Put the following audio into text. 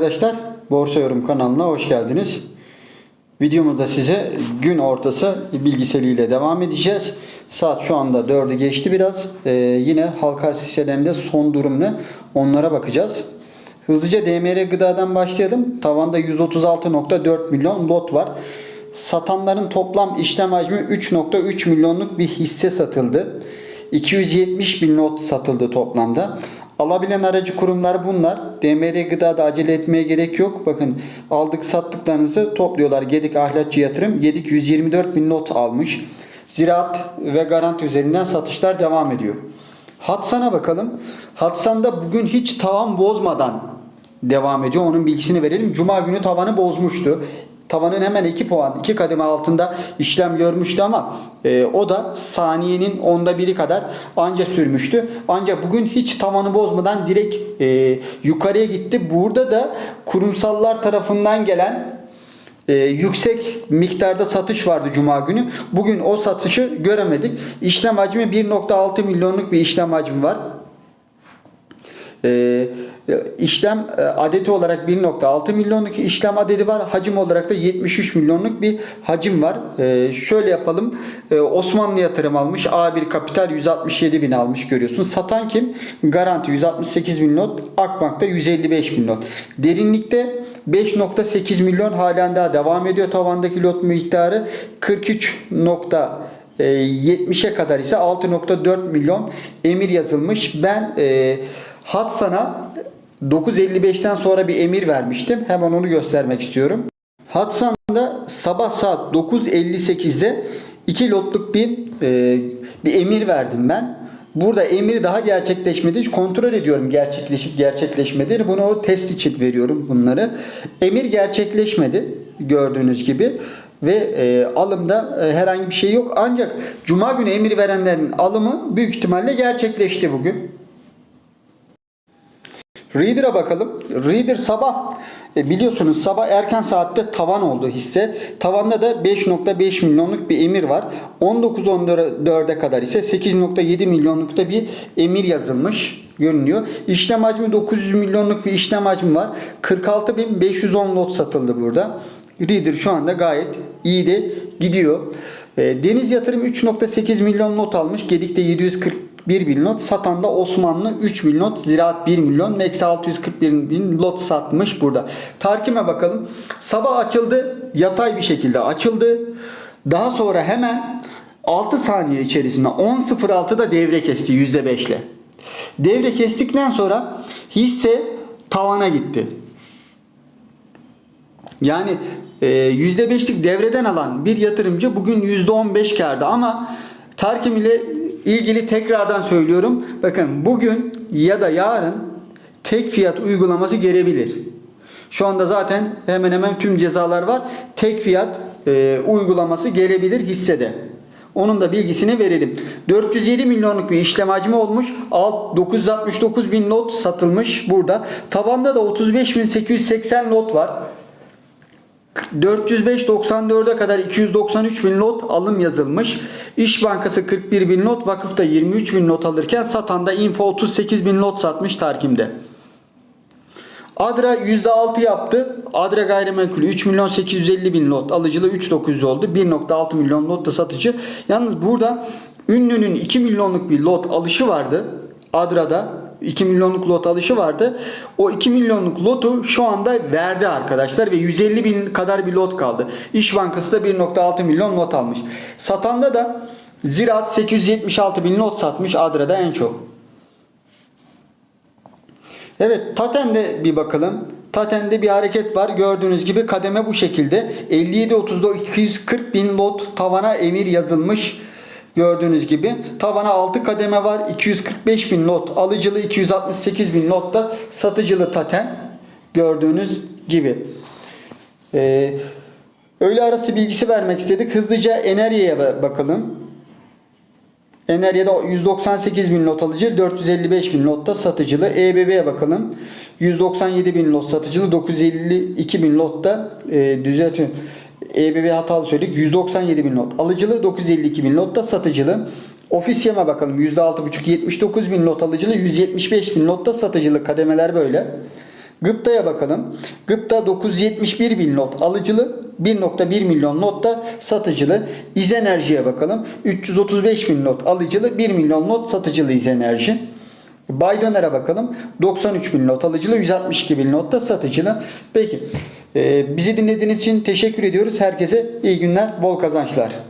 Arkadaşlar Borsa Yorum kanalına hoş geldiniz. Videomuzda size gün ortası bilgiseliyle devam edeceğiz. Saat şu anda 4'ü geçti biraz. Ee, yine halka hisselerinde son durum ne? Onlara bakacağız. Hızlıca DMR gıdadan başlayalım. Tavanda 136.4 milyon lot var. Satanların toplam işlem hacmi 3.3 milyonluk bir hisse satıldı. 270 bin lot satıldı toplamda. Alabilen aracı kurumlar bunlar. DMR gıdada acele etmeye gerek yok. Bakın aldık sattıklarınızı topluyorlar. Gedik ahlatçı yatırım. Gedik 124 bin not almış. Ziraat ve garanti üzerinden satışlar devam ediyor. Hatsan'a bakalım. Hatsan'da bugün hiç tavan bozmadan devam ediyor. Onun bilgisini verelim. Cuma günü tavanı bozmuştu. Tavanın hemen 2 puan, 2 kademe altında işlem görmüştü ama e, o da saniyenin onda biri kadar anca sürmüştü. Ancak bugün hiç tavanı bozmadan direkt e, yukarıya gitti. Burada da kurumsallar tarafından gelen e, yüksek miktarda satış vardı Cuma günü. Bugün o satışı göremedik. İşlem hacmi 1.6 milyonluk bir işlem hacmi var. Ee, işlem e, adeti olarak 1.6 milyonluk işlem adedi var. Hacim olarak da 73 milyonluk bir hacim var. Ee, şöyle yapalım. Ee, Osmanlı yatırım almış. A1 Kapital 167 bin almış görüyorsun. Satan kim? Garanti 168 bin not. Akbank'ta 155 bin not. Derinlikte 5.8 milyon halen daha devam ediyor. Tavandaki lot miktarı 43 70'e kadar ise 6.4 milyon emir yazılmış. Ben e, Hatsan'a 9.55'ten sonra bir emir vermiştim. Hemen onu göstermek istiyorum. Hatsan'da sabah saat 9.58'de 2 lotluk bir e, bir emir verdim ben. Burada emir daha gerçekleşmedi. Kontrol ediyorum gerçekleşip gerçekleşmedi. Bunu o test için veriyorum bunları. Emir gerçekleşmedi gördüğünüz gibi ve e, alımda e, herhangi bir şey yok. Ancak cuma günü emir verenlerin alımı büyük ihtimalle gerçekleşti bugün. Reader'a bakalım. Reader sabah e, biliyorsunuz sabah erken saatte tavan oldu hisse. Tavanda da 5.5 milyonluk bir emir var. 19.14'e kadar ise 8.7 milyonlukta bir emir yazılmış görünüyor. İşlem hacmi 900 milyonluk bir işlem hacmi var. 46.510 lot satıldı burada. Reader şu anda gayet iyi de gidiyor. E, Deniz Yatırım 3.8 milyon not almış. Gedik'te 741 bin lot. Satan da Osmanlı 3 bin lot. Ziraat 1 milyon. Max 641 bin lot satmış burada. Tarkime bakalım. Sabah açıldı. Yatay bir şekilde açıldı. Daha sonra hemen 6 saniye içerisinde 10.06'da devre kesti %5 ile. Devre kestikten sonra hisse tavana gitti. Yani e, %5'lik devreden alan bir yatırımcı bugün %15 karda ama Tarkim ile ilgili tekrardan söylüyorum. Bakın bugün ya da yarın tek fiyat uygulaması gelebilir. Şu anda zaten hemen hemen tüm cezalar var. Tek fiyat e, uygulaması gelebilir hissede. Onun da bilgisini verelim. 407 milyonluk bir işlem hacmi olmuş. Alt 969 bin lot satılmış burada. Tavanda da 35.880 lot var. 405.94'e kadar 293 bin lot alım yazılmış. İş Bankası 41 bin lot, vakıfta 23 bin lot alırken satanda Info 38 bin lot satmış Tarkim'de. Adra %6 yaptı. Adra gayrimenkul 3 milyon 850 bin lot alıcılı 3.900 oldu. 1.6 milyon lot da satıcı. Yalnız burada ünlünün 2 milyonluk bir lot alışı vardı. Adra'da 2 milyonluk lot alışı vardı. O 2 milyonluk lotu şu anda verdi arkadaşlar ve 150 bin kadar bir lot kaldı. İş Bankası da 1.6 milyon lot almış. Satanda da Ziraat 876 bin lot satmış Adra'da en çok. Evet Taten'de bir bakalım. Taten'de bir hareket var. Gördüğünüz gibi kademe bu şekilde. 57.30'da 240 bin lot tavana emir yazılmış. Gördüğünüz gibi. Tavana 6 kademe var. 245 bin lot alıcılı 268 bin lot da satıcılı Taten. Gördüğünüz gibi. Ee, öğle arası bilgisi vermek istedik. Hızlıca Enerji'ye bakalım. Enerji'de 198 bin lot alıcı, 455 bin lotta satıcılı. EBB'ye bakalım. 197 bin lot satıcılı, 952 bin lotta e, düzeltiyorum. EBB hatalı söyledik. 197 bin lot alıcılı, 952 bin lotta satıcılı. Ofis yeme bakalım. %6,5 79 bin lot alıcılı, 175 bin lotta satıcılı. Kademeler böyle. Gıpta'ya bakalım. Gıpta 971 bin lot alıcılı. 1.1 milyon not da satıcılı. İzenerji'ye bakalım. 335 bin not alıcılı. 1 milyon not satıcılı İzenerji. Baydöner'e bakalım. 93 bin not alıcılı, 162 bin not da satıcılı. Peki. E, bizi dinlediğiniz için teşekkür ediyoruz. Herkese iyi günler, bol kazançlar.